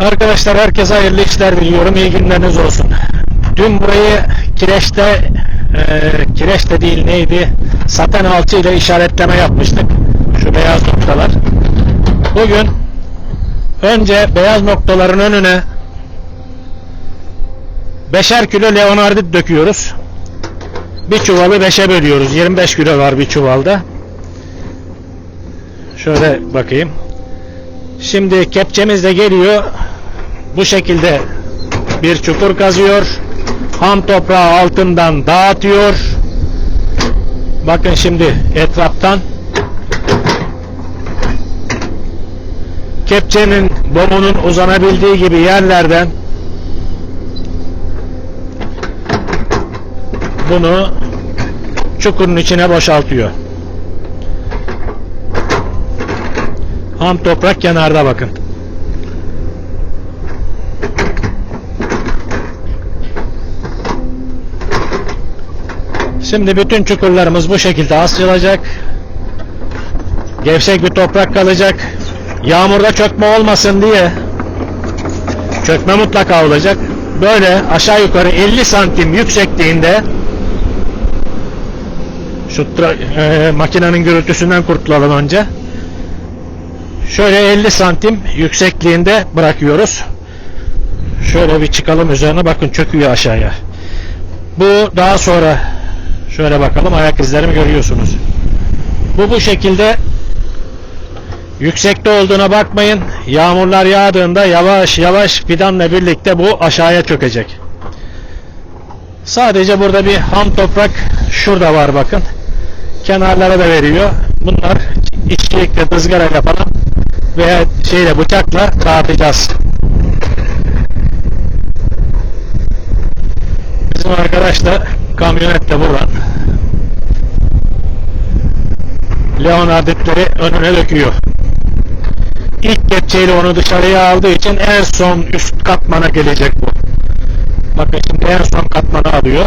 Arkadaşlar herkese hayırlı işler diliyorum. İyi günleriniz olsun. Dün burayı kireçte e, kireçte değil neydi? Saten alçı ile işaretleme yapmıştık. Şu beyaz noktalar. Bugün önce beyaz noktaların önüne beşer kilo leonardit döküyoruz. Bir çuvalı beşe bölüyoruz. 25 kilo var bir çuvalda. Şöyle bakayım. Şimdi kepçemiz de geliyor. Bu şekilde bir çukur kazıyor. Ham toprağı altından dağıtıyor. Bakın şimdi etraftan kepçenin bomunun uzanabildiği gibi yerlerden bunu çukurun içine boşaltıyor. Ham toprak kenarda bakın. Şimdi bütün çukurlarımız bu şekilde asılacak. Gevşek bir toprak kalacak. Yağmurda çökme olmasın diye çökme mutlaka olacak. Böyle aşağı yukarı 50 santim yüksekliğinde şu e, makinenin gürültüsünden kurtulalım önce. Şöyle 50 santim yüksekliğinde bırakıyoruz. Şöyle bir çıkalım üzerine bakın çöküyor aşağıya. Bu daha sonra şöyle bakalım ayak izlerimi görüyorsunuz. Bu bu şekilde yüksekte olduğuna bakmayın. Yağmurlar yağdığında yavaş yavaş fidanla birlikte bu aşağıya çökecek. Sadece burada bir ham toprak şurada var bakın. Kenarlara da veriyor. Bunlar işçilikle ızgarayla falan veya şeyle bıçakla dağıtacağız. Bizim arkadaş da kamyonette buradan Leonarditleri önüne döküyor. İlk kepçeyle onu dışarıya aldığı için en son üst katmana gelecek bu. Bakın şimdi en son katmanı alıyor.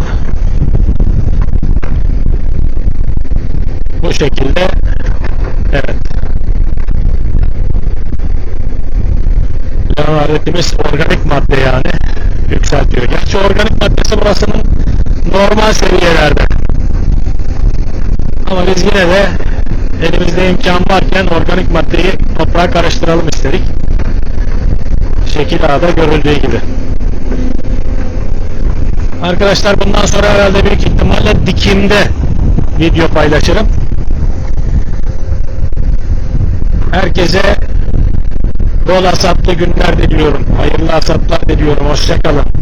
Bu şekilde evet. Leonarditimiz organik madde yani yükseltiyor. Gerçi organik maddesi burasının normal seviyelerde. Ama biz yine de elimizde imkan varken organik maddeyi toprağa karıştıralım istedik. Şekil A'da görüldüğü gibi. Arkadaşlar bundan sonra herhalde büyük ihtimalle dikimde video paylaşırım. Herkese bol hasatlı günler diliyorum. Hayırlı hasatlar diliyorum. Hoşçakalın.